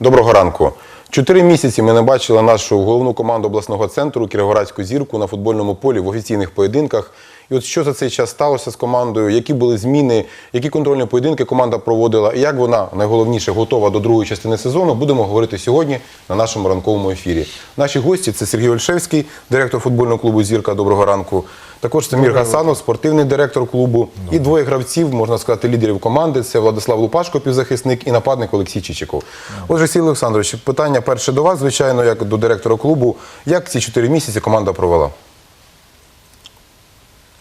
Доброго ранку. Чотири місяці ми не бачили нашу головну команду обласного центру Кіровоградську зірку на футбольному полі в офіційних поєдинках. І от що за цей час сталося з командою, які були зміни, які контрольні поєдинки команда проводила, і як вона найголовніше готова до другої частини сезону, будемо говорити сьогодні на нашому ранковому ефірі. Наші гості це Сергій Ольшевський, директор футбольного клубу Зірка. Доброго ранку. Також Самір Гасанов, спортивний директор клубу, і двоє гравців, можна сказати, лідерів команди. Це Владислав Лупашко, півзахисник, і нападник Олексій Чичиков. Отже, Сергій Олександрович, питання перше до вас, звичайно, як до директора клубу. Як ці чотири місяці команда провела?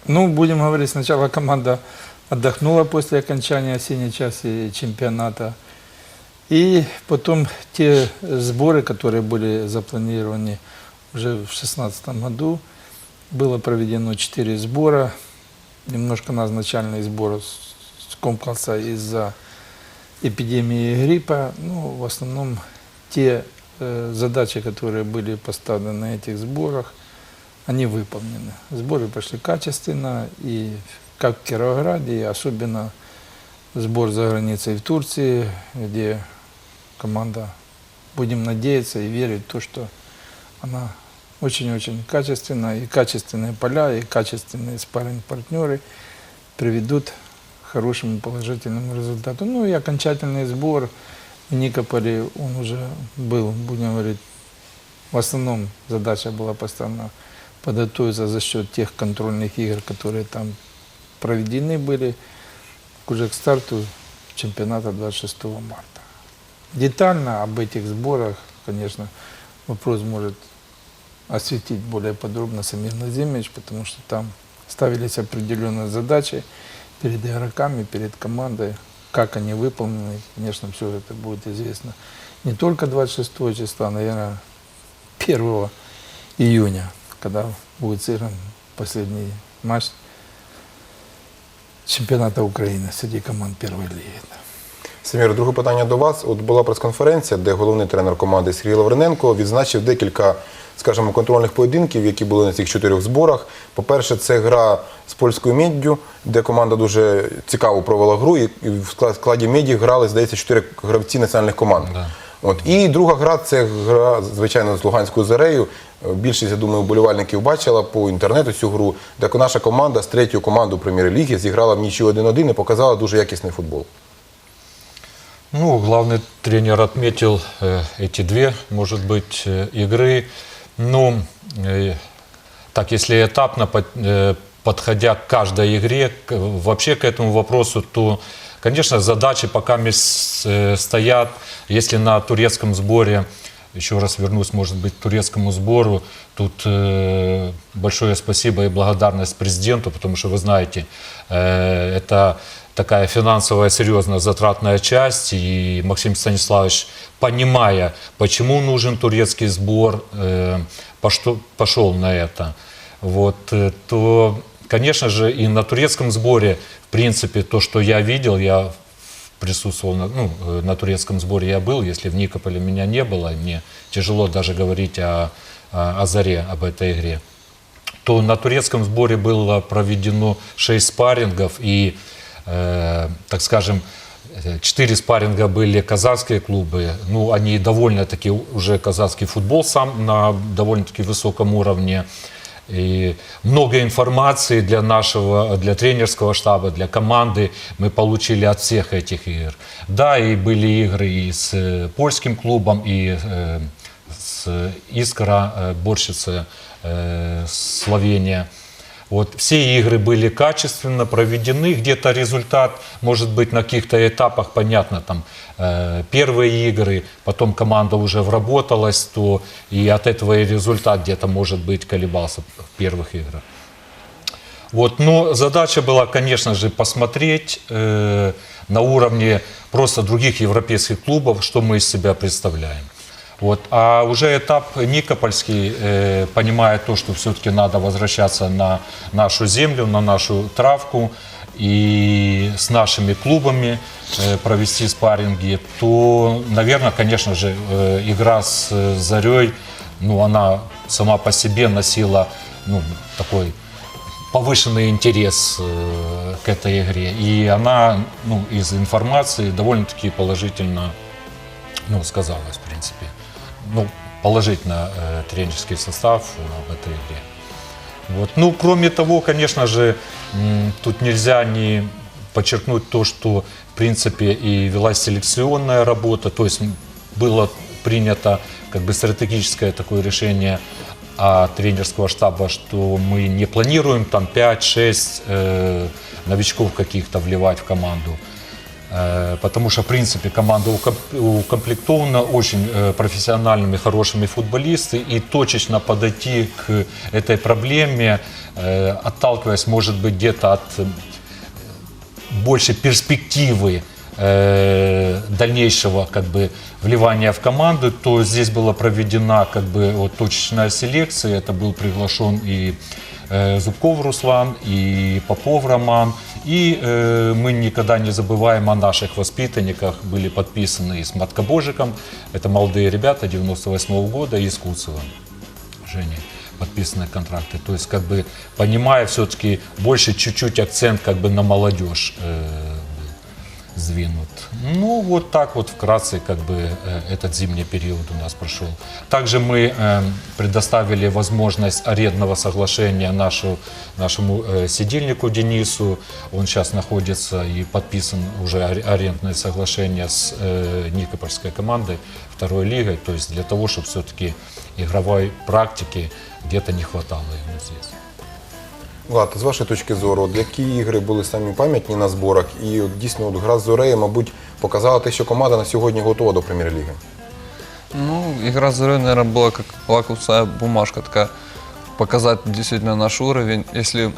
Ну, будем говорить, сначала команда отдохнула после окончания осенней части чемпионата. И потом те сборы, которые были запланированы уже в 2016 году, было проведено 4 сбора. Немножко назначальный сбор с- скомкался из-за эпидемии гриппа. Ну, в основном те э, задачи, которые были поставлены на этих сборах, они выполнены. Сборы пошли качественно, и как в Кировограде, и особенно сбор за границей в Турции, где команда, будем надеяться и верить в то, что она очень-очень качественная, и качественные поля, и качественные спарринг-партнеры приведут к хорошему положительному результату. Ну и окончательный сбор в Никополе, он уже был, будем говорить, в основном задача была поставлена подготовиться за счет тех контрольных игр, которые там проведены были, уже к старту чемпионата 26 марта. Детально об этих сборах, конечно, вопрос может осветить более подробно Самир Назимович, потому что там ставились определенные задачи перед игроками, перед командой, как они выполнены, конечно, все это будет известно не только 26 числа, наверное, 1 июня, когда будет сыгран последний матч чемпионата Украины среди команд первой лиги. Самір, друге питання до вас. От була прес-конференція, де головний тренер команди Сергій Лавриненко відзначив декілька, скажімо, контрольних поєдинків, які були на цих чотирьох зборах. По-перше, це гра з польською меддю, де команда дуже цікаво провела гру, і в складі меді грали, здається, чотири гравці національних команд. От і друга гра це гра, звичайно, з Луганською зарею. Е, Більшість, я думаю, вболівальників бачила по інтернету цю гру, де наша команда з третьою командою прем'єр-ліги зіграла в нічю 1-1 і показала дуже якісний футбол. Ну, главный тренер отметил э, эти две, может быть, э, игры. Ну, э, так, если этапно под- э, подходя к каждой игре, к- вообще к этому вопросу, то, конечно, задачи пока мес- э, стоят. Если на турецком сборе, еще раз вернусь, может быть, к турецкому сбору, тут э, большое спасибо и благодарность президенту, потому что, вы знаете, э, это такая финансовая серьезная затратная часть, и Максим Станиславович, понимая, почему нужен турецкий сбор, э, пошел на это, вот, э, то, конечно же, и на турецком сборе, в принципе, то, что я видел, я присутствовал на, ну, э, на турецком сборе я был, если в Никополе меня не было, мне тяжело даже говорить о, о, о заре, об этой игре. То на турецком сборе было проведено 6 спаррингов и, э, так скажем, Четыре спарринга были казахские клубы. Ну, они довольно-таки уже казахский футбол сам на довольно-таки высоком уровне. И много информации для нашего, для тренерского штаба, для команды мы получили от всех этих игр. Да, и были игры и с э, польским клубом, и э, с Искра, э, Борщица, Словения. Вот, все игры были качественно проведены, где-то результат, может быть, на каких-то этапах, понятно, там, э, первые игры, потом команда уже вработалась, то и от этого и результат где-то, может быть, колебался в первых играх. Вот, но задача была, конечно же, посмотреть э, на уровне просто других европейских клубов, что мы из себя представляем. Вот. А уже этап Никопольский, э, понимая то, что все-таки надо возвращаться на нашу землю, на нашу травку и с нашими клубами э, провести спарринги, то, наверное, конечно же, э, игра с э, Зарей, ну, она сама по себе носила ну, такой повышенный интерес э, к этой игре. И она ну, из информации довольно-таки положительно ну, сказалось, в принципе. Ну, положительно э, тренерский состав э, в этой игре. Вот. Ну, кроме того, конечно же, м, тут нельзя не подчеркнуть то, что, в принципе, и велась селекционная работа, то есть было принято как бы стратегическое такое решение от тренерского штаба, что мы не планируем там 5-6 э, новичков каких-то вливать в команду. Э, Потому что, в принципе, команда укомп- укомплектована очень э, профессиональными, хорошими футболистами, и точечно подойти к этой проблеме, э, отталкиваясь, может быть, где-то от э, больше перспективы дальнейшего как бы вливания в команду, то здесь была проведена как бы вот, точечная селекция. Это был приглашен и Зубков Руслан, и Попов Роман. И э, мы никогда не забываем о наших воспитанниках. Были подписаны и с Маткобожиком. Это молодые ребята 98 года, и с Куцевым. Женей подписаны контракты. То есть, как бы, понимая все-таки больше чуть-чуть акцент как бы на молодежь э, сдвинут. Ну, вот так вот вкратце как бы э, этот зимний период у нас прошел. Также мы э, предоставили возможность арендного соглашения нашу, нашему э, сидельнику Денису. Он сейчас находится и подписан уже ар- арендное соглашение с Никопольской командой второй лигой. То есть для того, чтобы все-таки игровой практики где-то не хватало ему здесь. Влад, з вашої точки зору, от які ігри були самі пам'ятні на зборах? І от, дійсно от, гра з Зорею, мабуть, показала те, що команда на сьогодні готова до прем'єр-ліги. Ну, игра с Зарей, наверное, была как лакмусовая бумажка такая, показать действительно наш уровень. Если в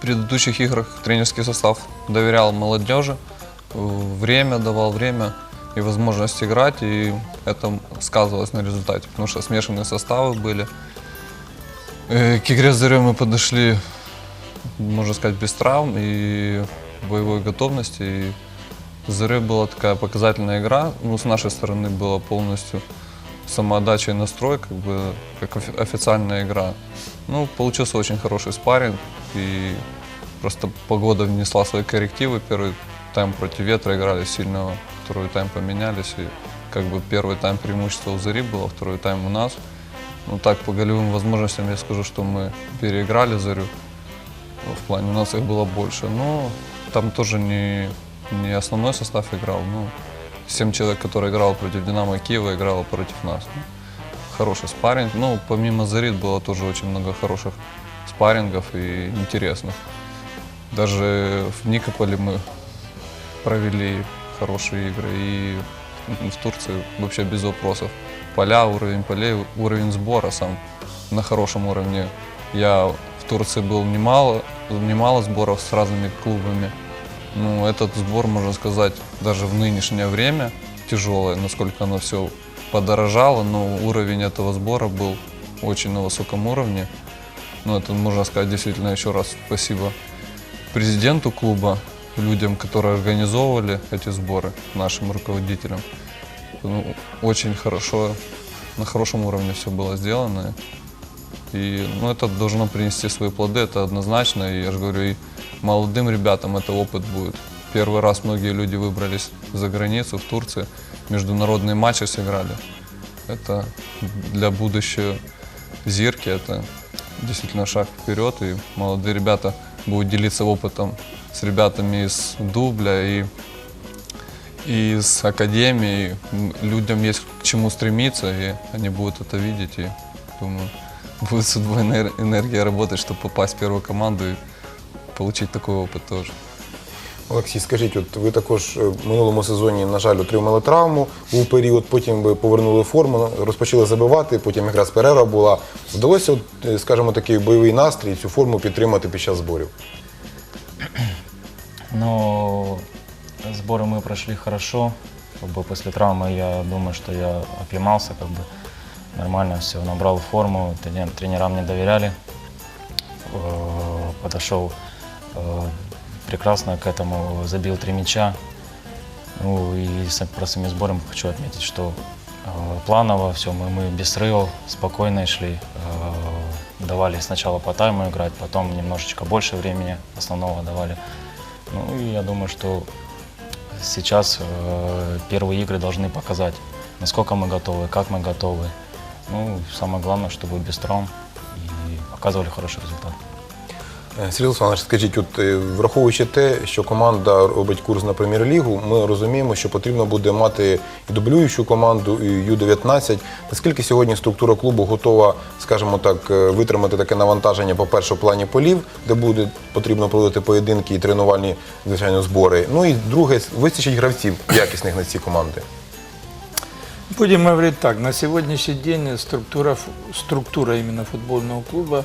предыдущих играх тренерский состав доверял молодежи, э, время давал время и возможность играть, и это сказывалось на результате, потому что смешанные составы были. Э, К игре с Зарей мы подошли, можно сказать, без травм и боевой готовности. И Заря была такая показательная игра. Ну, с нашей стороны была полностью самоотдача и настрой, как бы как офи- официальная игра. Ну, получился очень хороший спарринг, и просто погода внесла свои коррективы. Первый тайм против ветра играли сильного, второй тайм поменялись, и как бы первый тайм преимущество у Зари было, второй тайм у нас. Ну так, по голевым возможностям я скажу, что мы переиграли Зарю. Ну, В плане у нас их было больше. Но там тоже не, не основной состав играл. Ну, семь человек, которые играл против Динамо Киева, играло против нас. Ну, хороший спарринг. Ну, помимо Зарит было тоже очень много хороших спаррингов и интересных. Даже в Никополе мы провели хорошие игры. И в Турции вообще без вопросов. Поля, уровень полей, уровень сбора сам на хорошем уровне. Я в Турции был немало, немало сборов с разными клубами. Ну, этот сбор, можно сказать, даже в нынешнее время тяжелое, насколько оно все подорожало, но уровень этого сбора был очень на высоком уровне. Ну, это можно сказать действительно еще раз спасибо президенту клуба, людям, которые организовывали эти сборы, нашим руководителям. Ну, очень хорошо, на хорошем уровне все было сделано. И ну, это должно принести свои плоды, это однозначно. И я же говорю, и молодым ребятам это опыт будет. Первый раз многие люди выбрались за границу, в Турции, международные матчи сыграли. Это для будущего Зирки, это действительно шаг вперед. И молодые ребята будут делиться опытом с ребятами из Дубля и из академии. М, Людям есть к чему стремиться, и они будут это видеть. И думаю, будет с удвоенной энер- энергией работать, чтобы попасть в первую команду и получить такой опыт тоже. Олексій, скажіть, от ви також е, в минулому сезоні, на жаль, отримали травму, був період, потім ви повернули форму, розпочали забивати, потім якраз перерва була. Вдалося, от, е, скажімо, такий бойовий настрій, цю форму підтримати під час зборів. Но сборы мы прошли хорошо. Как бы после травмы я думаю, что я оклемался, как бы нормально все, набрал форму, тренер- тренерам не доверяли. Э, Подошел э, прекрасно к этому, забил три мяча. Ну и про самим сбором хочу отметить, что э, планово все, мы, мы без срывов спокойно шли. Давали сначала по тайму играть, потом немножечко больше времени основного давали. Ну и я думаю, что сейчас э, первые игры должны показать, насколько мы готовы, как мы готовы. Ну, самое главное, чтобы без травм и показывали хороший результат. Е, Сергій Олександрович, скажіть, от е, враховуючи те, що команда робить курс на прем'єр-лігу, ми розуміємо, що потрібно буде мати і дублюючу команду, і Ю-19. Наскільки сьогодні структура клубу готова, скажімо так, е, витримати таке навантаження, по-перше, в плані полів, де буде потрібно проводити поєдинки і тренувальні, звичайно, збори. Ну і друге, вистачить гравців якісних на ці команди. Будем говорить так, на сегодняшний день структура, структура именно футбольного клуба, э,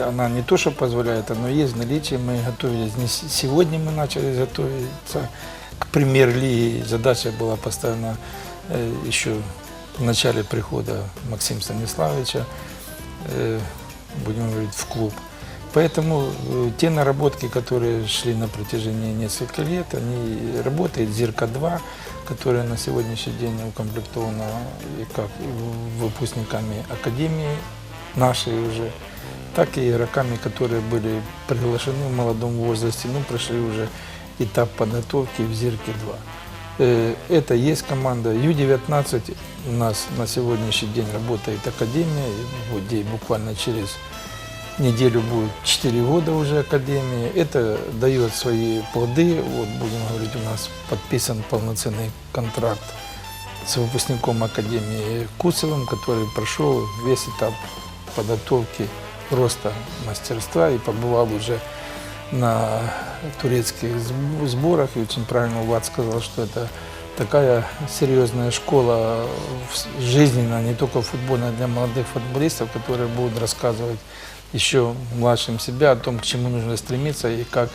она не то, что позволяет, но есть в наличии. Мы готовились, не сегодня мы начали готовиться к премьер-лиге. Задача была поставлена э, еще в начале прихода Максима Станиславовича, э, будем говорить, в клуб. Поэтому э, те наработки, которые шли на протяжении нескольких лет, они работают. Зирка-2, которая на сегодняшний день укомплектована и как выпускниками академии нашей уже, так и игроками, которые были приглашены в молодом возрасте, ну, прошли уже этап подготовки в Зирке-2. Э, Это есть команда Ю-19. У нас на сегодняшний день работает академия, ей буквально через неделю будет 4 года уже Академии. Это дает свои плоды. Вот будем говорить, у нас подписан полноценный контракт с выпускником Академии Куцевым, который прошел весь этап подготовки роста мастерства и побывал уже на турецких сб- сборах. И очень правильно Влад сказал, что это такая серьезная школа жизненная, не только футбольная, для молодых футболистов, которые будут рассказывать еще младшим себя о том, к чему нужно стремиться и как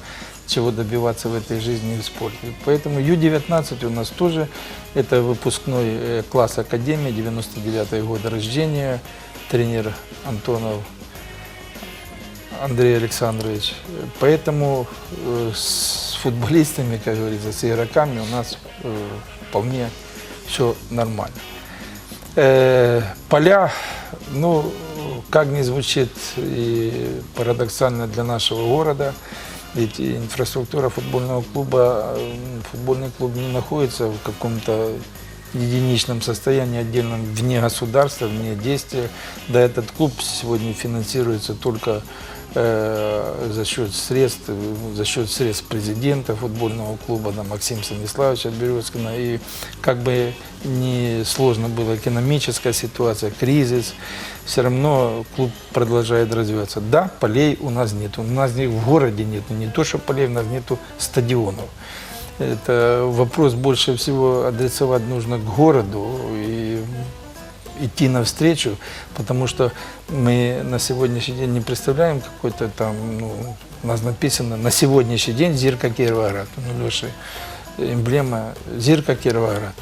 чего добиваться в этой жизни и в спорте. Поэтому Ю-19 у нас тоже это выпускной э, класс Академии, 99 года рождения, тренер Антонов Андрей Александрович. Поэтому э, с футболистами, как говорится, с игроками у нас э, вполне все нормально. Э, поля, ну, как ни звучит и парадоксально для нашего города, ведь инфраструктура футбольного клуба, футбольный клуб не находится в каком-то единичном состоянии, отдельном вне государства, вне действия. Да, этот клуб сегодня финансируется только э, за счет средств, за счет средств президента футбольного клуба да, Максима Станиславовича Березкина. И как бы не сложно была экономическая ситуация, кризис, все равно клуб продолжает развиваться. Да, полей у нас нет, у нас в городе нет, не то, что полей, у нас нету стадионов. Это вопрос больше всего адресовать нужно к городу и идти навстречу, потому что мы на сегодняшний день не представляем какой-то там, ну, у нас написано на сегодняшний день Зирка Кировоград. Ну, Леша, эмблема Зирка Кировоград.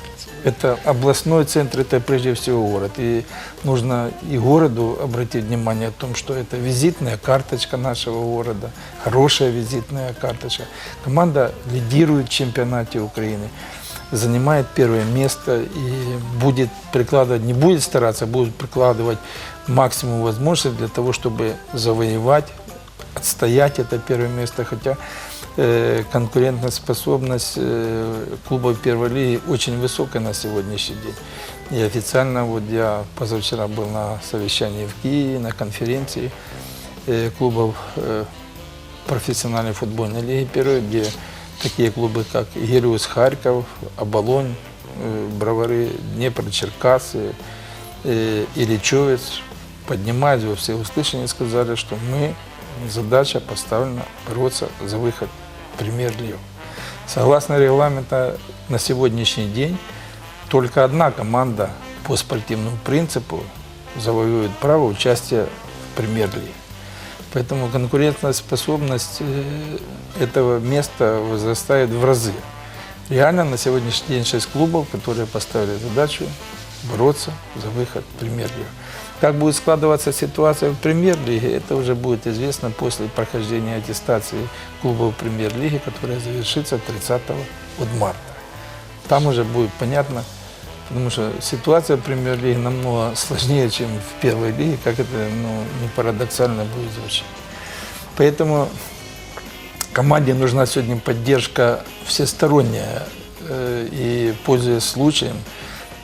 Это областной центр, это прежде всего город. И нужно и городу обратить внимание о том, что это визитная карточка нашего города, хорошая визитная карточка. Команда лидирует в чемпионате Украины занимает первое место и будет прикладывать, не будет стараться, будет прикладывать максимум возможностей для того, чтобы завоевать, отстоять это первое место, хотя конкурентоспособность э, клубов первой лиги очень высокая на сегодняшний день. И официально, вот я позавчера был на совещании в Киеве, на конференции э, клубов э, профессиональной футбольной лиги первой, где такие клубы, как Гелиус Харьков, Оболонь, э, Бровары, Днепр, Черкасы, э, Ильичевец поднимаясь во всеуслышание, сказали, что мы, задача поставлена бороться за выход в премьер-лигу. Согласно регламенту на сегодняшний день только одна команда по спортивному принципу завоюет право участия в премьер-лиге. Поэтому конкурентоспособность э, этого места возрастает в разы. Реально на сегодняшний день шесть клубов, которые поставили задачу бороться за выход в премьер-лигу. Как будет складываться ситуация в премьер-лиге, это уже будет известно после прохождения аттестации клубов премьер-лиги, которая завершится 30 вот марта. Там уже будет понятно, потому что ситуация в премьер-лиге намного сложнее, чем в первой лиге, как это ну, не парадоксально будет звучать. Поэтому команде нужна сегодня поддержка всесторонняя. Э, И, пользуясь случаем,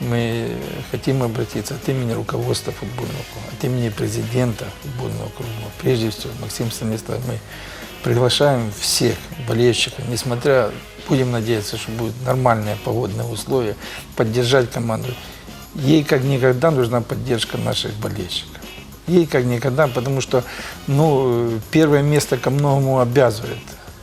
мы хотим обратиться от имени руководства футбольного клуба, от имени президента футбольного клуба. Прежде всего, Максим Станиславович, мы приглашаем всех болельщиков, несмотря, будем надеяться, что будут нормальные погодные условия, поддержать команду. Ей как никогда нужна поддержка наших болельщиков. Ей как никогда, потому что ну, первое место ко многому обязывает.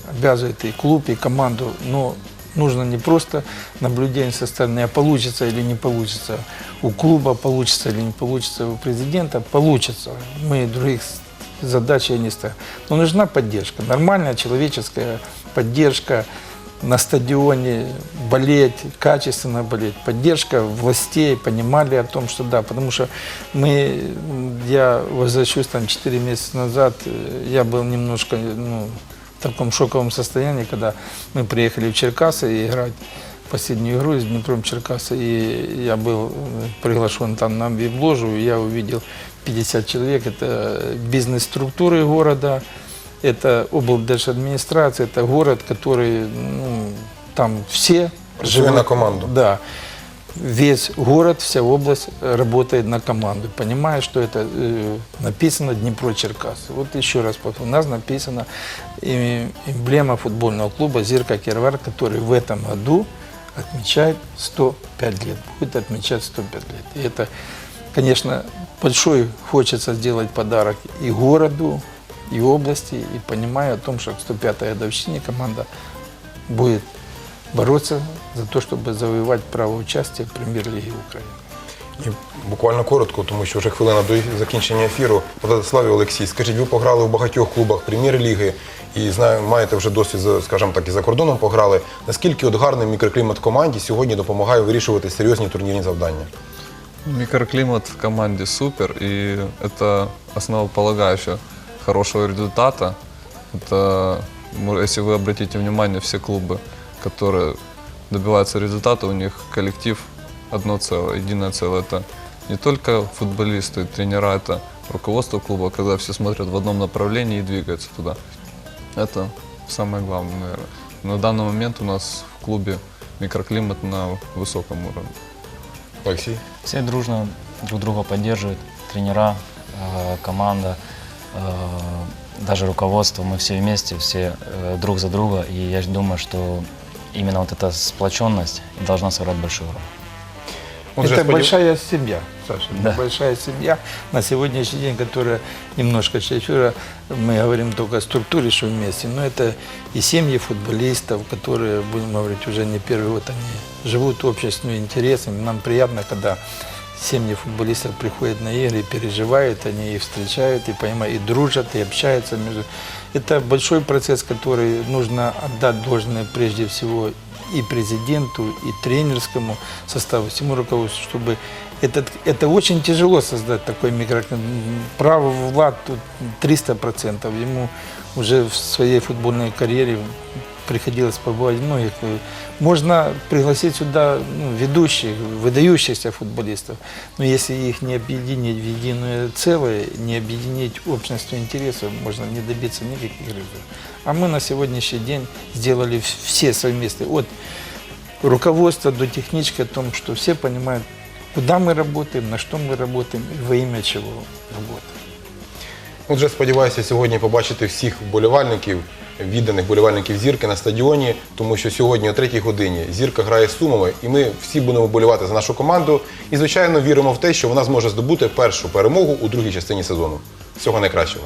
Обязывает и клуб, и команду. Но нужно не просто наблюдение со стороны, а получится или не получится. У клуба получится или не получится, у президента получится. Мы других задач не ставим. Но нужна поддержка, нормальная человеческая поддержка на стадионе, болеть, качественно болеть, поддержка властей, понимали о том, что да, потому что мы, я возвращусь там 4 месяца назад, э, я был немножко, ну, таком шоковом состоянии, когда мы приехали в Черкасы играть последнюю игру с Днепром Черкасы, и я был э, приглашен там на вип-ложу, и я увидел 50 человек, это бизнес-структуры города, это облдержадминистрация, это город, который, ну, там все Працює на команду. Да. Весь город, вся область работает на команду, понимая, что это э, написано Днепро Черкасы. Вот еще раз у нас написано э, эмблема футбольного клуба Зирка Кирвар, который в этом году отмечает 105 лет, будет отмечать 105 лет. И это, конечно, большой хочется сделать подарок и городу, и области, и понимая о том, что к 105-й годовщине команда будет бороться за то, чтобы завоевать право участия в прем'єр-лігі України. І буквально коротко, тому що вже хвилина до закінчення ефіру. Владиславі Олексій, скажіть, ви пограли у багатьох клубах прем'єр-ліги і знаю, маєте вже досвід, за- скажімо так, і за кордоном пограли. Наскільки от гарний мікроклімат команді сьогодні допомагає вирішувати серйозні турнірні завдання? Микроклимат в команде супер, и это основополагающее хорошего результата. Это, мо- если вы обратите внимание, все клубы, Которые добиваются результата, у них коллектив одно целое, единое целое. Это не только футболисты, тренера, это руководство клуба, когда все смотрят в одном направлении и двигаются туда. Это самое главное, наверное. На данный момент у нас в клубе микроклимат на высоком уровне. Олексій? Все дружно друг друга поддерживают, тренера, э, команда, э, даже руководство. Мы все вместе, все э, друг за друга. И я думаю, что именно вот эта сплоченность должна сыграть большую роль. Отже, это сподів- большая семья, Саша, Да. большая семья на сегодняшний день, которая немножко эфира, мы говорим только о структуре, что вместе, но это и семьи футболистов, которые, будем говорить, уже не первый год, они живут общественными интересами. Нам приятно, когда семьи футболистов приходят на игры переживают, они и встречают, и понимают, и дружат, и общаются между... Это большой процесс, который нужно отдать должное прежде всего и президенту, и тренерскому составу, всему руководству, чтобы этот, это очень тяжело создать такой микроклимат. Право Влад тут 300%. Ему уже в своей футбольной карьере приходилось побывать в многих. Можно пригласить сюда ну, ведущих, выдающихся футболистов, но если их не объединить в единое целое, не объединить общностью интересов, можно не добиться никаких результатов. А мы на сегодняшний день сделали в- все совместные, от руководства до технички, о том, что все понимают, куда мы работаем, на что мы работаем и во имя чего работаем. Отже, сподіваюся сьогодні побачити всіх вболівальників, Відданих болівальників зірки на стадіоні, тому що сьогодні о третій годині зірка грає з сумами, і ми всі будемо болівати за нашу команду. І, звичайно, віримо в те, що вона зможе здобути першу перемогу у другій частині сезону. Всього найкращого.